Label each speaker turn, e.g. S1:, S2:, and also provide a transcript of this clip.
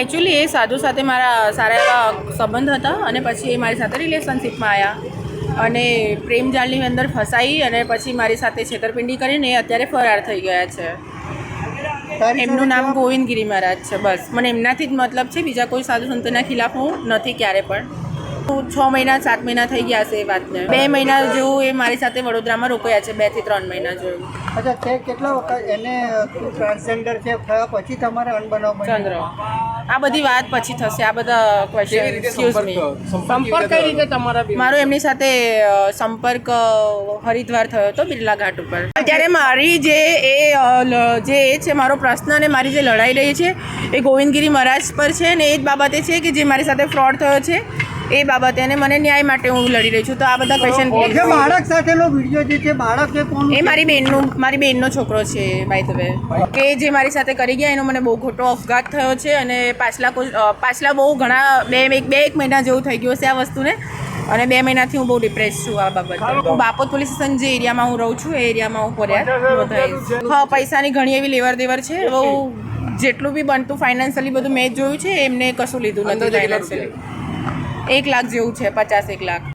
S1: Actually એ સાધુ સાથે મારા સારા એવા સંબંધ હતા અને પછી એ મારી સાથે રિલેશનશિપમાં આવ્યા અને પ્રેમ જાળની અંદર ફસાઈ અને પછી મારી સાથે છેતરપિંડી કરીને એ અત્યારે ફરાર થઈ ગયા છે. એમનું નામ ગોવિંદગીરી મહારાજ છે બસ. મને એમનાથી જ મતલબ છે બીજા કોઈ સાધુ સંતોના ખિલાફ હું નથી ક્યારે પણ. છ મહિના સાત મહિના થઈ ગયા છે એ વાતને. બે મહિના જેવું એ મારી સાથે વડોદરામાં રોકાયા છે બેથી ત્રણ મહિના જેવું.
S2: અચ્છા તે કેટલા વખત એને ટ્રાન્સજેન્ડર છે થયા પછી તમારે અનબનાવ
S1: ચંદ્ર. આ બધી વાત પછી થશે. આ બધા ક્વેશ્ચન એક્સક્યુઝ મી
S3: સંપર્ક કઈ રીતે તમારા
S1: મારો એમની સાથે સંપર્ક હરિદ્વાર થયો હતો બિરલા ઘાટ ઉપર. અત્યારે મારી જે એ લ- જે એ છે મારો પ્રશ્ન અને મારી જે લડાઈ રહી છે એ ગોવિંદગીરી મહારાજ પર છે ને એ જ બાબતે છે કે જે મારી સાથે ફ્રોડ થયો છે? એ બાબતે અને મને ન્યાય માટે હું લડી રહી છું. તો આ બધા
S2: જે બાળક સાથેનો વીડિયો જે છે બાળક કોણ
S1: એ મારી બેનનું મારી બેનનો છોકરો છે બાય ધ વે કે જે મારી સાથે કરી ગયા એનો મને બહુ ખોટો અફઘાત થયો છે અને પાછલા પાછલા બહુ ઘણા બે એક બે એક મહિના જેવું થઈ ગયું છે આ વસ્તુને. અને બે મહિનાથી હું બહુ ડિપ્રેસ છું આ બાબતે. હું બાપોદ પોલીસ સ્ટેશન જે એરિયામાં હું રહું છું એ એરિયામાં હું ફરિયાદ નોંધાઈશ હા પૈસાની ઘણી એવી લેવર દેવર છે. બહુ જેટલું બી બનતું ફાઇનાન્શિયલી બધું મેં જોયું છે એમને કશું લીધું નથી ફાઇનાન્શિયલી એક લાખ જેવું છે પચાસ એક લાખ.